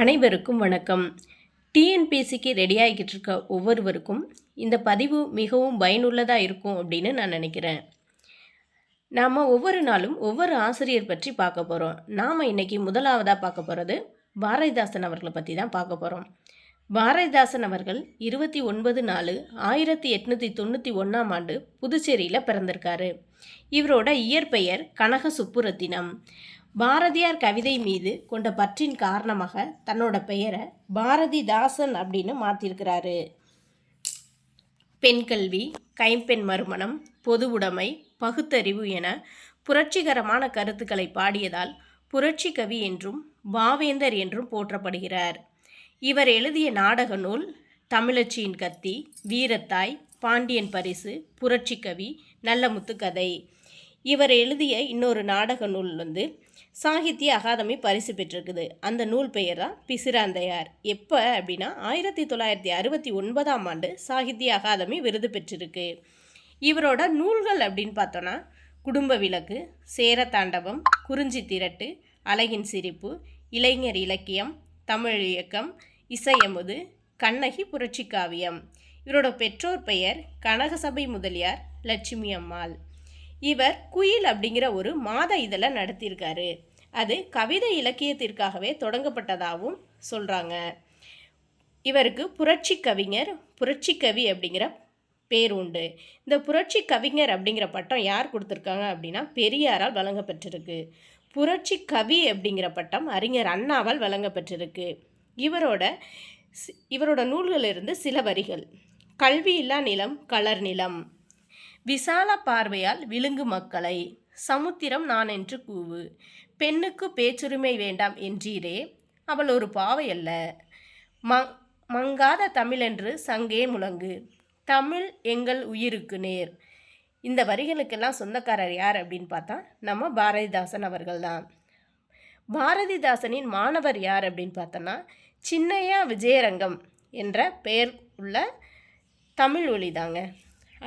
அனைவருக்கும் வணக்கம். டிஎன்பிஎஸ்சிக்கு ரெடி ஆகிக்கிட்டு இருக்க ஒவ்வொருவருக்கும் இந்த பதிவு மிகவும் பயனுள்ளதாக இருக்கும் அப்படின்னு நான் நினைக்கிறேன். நாம் ஒவ்வொரு நாளும் ஒவ்வொரு ஆசிரியர் பற்றி பார்க்க போகிறோம் நாம் இன்றைக்கி முதலாவதாக பார்க்க போகிறது பாரதிதாசன் அவர்களை பற்றி தான் பார்க்க போகிறோம் பாரதிதாசன் அவர்கள் இருபத்தி ஒன்பது நாலு ஆயிரத்தி எட்நூற்றி தொண்ணூற்றி ஒன்றாம் ஆண்டு புதுச்சேரியில் பிறந்திருக்காரு. இவரோட இயற்பெயர் கனக சுப்புரத்தினம் பாரதியார் கவிதை மீது கொண்ட பற்றின் காரணமாக தன்னோட பெயரை பாரதிதாசன் அப்படின்னு மாற்றிருக்கிறாரு பெண் கல்வி கைம்பெண் மறுமணம் பொது உடைமை பகுத்தறிவு என புரட்சிகரமான கருத்துக்களை பாடியதால் புரட்சி கவி என்றும் பாவேந்தர் என்றும் போற்றப்படுகிறார். இவர் எழுதிய நாடக நூல் தமிழச்சியின் கத்தி வீரத்தாய் பாண்டியன் பரிசு புரட்சி கவி நல்ல முத்துக்கதை. இவர் எழுதிய இன்னொரு நாடக நூல் வந்து சாகித்ய அகாதமி பரிசு பெற்றிருக்குது. அந்த நூல் பெயர் தான் பிசிராந்தையார். எப்போ அப்படின்னா ஆயிரத்தி தொள்ளாயிரத்தி அறுபத்தி ஒன்பதாம் ஆண்டு சாகித்ய அகாதமி விருது பெற்றிருக்கு. இவரோட நூல்கள் அப்படின்னு பார்த்தோன்னா குடும்ப விளக்கு சேர தாண்டவம் குறிஞ்சி திரட்டு அழகின் சிரிப்பு இளைஞர் இலக்கியம் தமிழ் இயக்கம் இசையமுது கண்ணகி புரட்சி காவியம். இவரோட பெற்றோர் பெயர் கனகசபை முதலியார் லட்சுமி அம்மாள். இவர் குயில் அப்படிங்கிற ஒரு மாத இதழை நடத்தியிருக்காரு. அது கவிதை இலக்கியத்திற்காகவே தொடங்கப்பட்டதாகவும் சொல்கிறாங்க இவருக்கு புரட்சி கவிஞர் புரட்சி கவி அப்படிங்கிற பேர் உண்டு. இந்த புரட்சி கவிஞர் அப்படிங்கிற பட்டம் யார் கொடுத்துருக்காங்க அப்படின்னா பெரியாரால் வழங்கப்பட்டிருக்கு. புரட்சி கவி அப்படிங்கிற பட்டம் அறிஞர் அண்ணாவால் வழங்கப்பட்டிருக்கு. இவரோட இவரோட நூல்களிலிருந்து சில வரிகள். கல்வியில்லா நிலம் கலர் நிலம். விசால பார்வையால் விழுங்கு மக்களை. சமுத்திரம் நான் என்று கூவு. பெண்ணுக்கு பேச்சுரிமை வேண்டாம் என்றீரே. அவள் ஒரு பாவை அல்ல. ம மங்காத தமிழென்று சங்கே முழங்கு. தமிழ் எங்கள் உயிருக்கு நேர். இந்த வரிகளுக்கெல்லாம் சொந்தக்காரர் யார் அப்படின்னு பார்த்தா நம்ம பாரதிதாசன் அவர்கள்தான். பாரதிதாசனின் மாணவர் யார் அப்படின்னு பார்த்தோன்னா சின்னையா விஜயரங்கம் என்ற பெயர் உள்ள தமிழ் ஒளிதாங்க.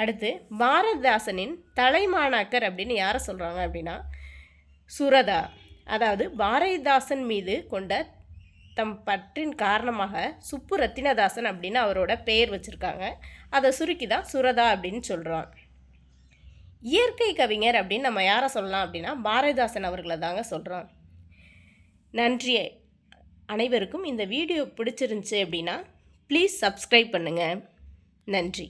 அடுத்து பாரதிதாசனின் தலைமாணாக்கர் அப்படின்னு யாரை சொல்கிறாங்க அப்படின்னா சுரதா. அதாவது பாரதிதாசன் மீது கொண்ட தம் பற்றின் காரணமாக சுப்பு ரத்தினதாசன் அப்படின்னு அவரோட பெயர் வச்சுருக்காங்க. அதை சுருக்கி தான் சுரதா அப்படின்னு சொல்கிறோம் இயற்கை கவிஞர் அப்படின்னு நம்ம யாரை சொல்லலாம் அப்படின்னா பாரதிதாசன் அவர்களை தாங்க சொல்கிறோம் நன்றி அனைவருக்கும் இந்த வீடியோ பிடிச்சிருந்துச்சு அப்படின்னா ப்ளீஸ் சப்ஸ்கிரைப் பண்ணுங்கள் நன்றி.